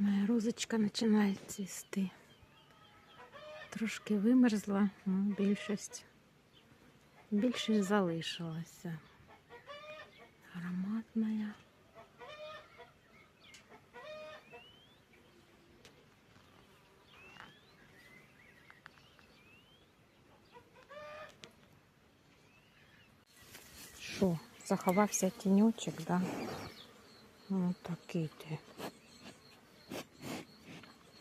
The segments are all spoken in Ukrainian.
Моя розочка починає цвісти. Трошки вимерзла, ну, більшість. Більшість залишилася. Ароматна. Що, заховався тіньочок, да? Ну, такий ти.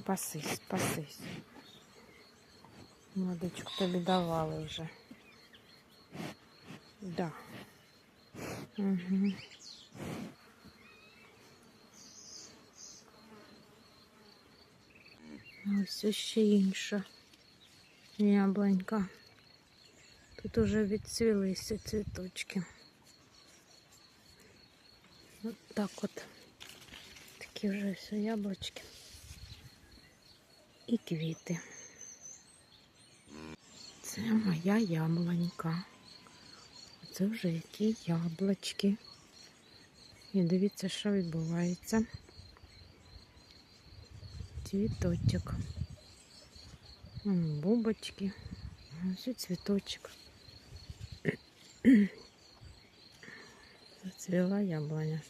Пасись, пасись. Молодочку тобі давали вже. Да. Угу. Ось ще інша яблонька. Тут уже відцвілися цвіточки. От так от. Такі вже все яблучки. І квіти. Це моя яблонька. Це вже які яблучки. І дивіться, що відбувається. Цвіточок. Бубочки. Ось цвіточок. Зацвіла яблоня.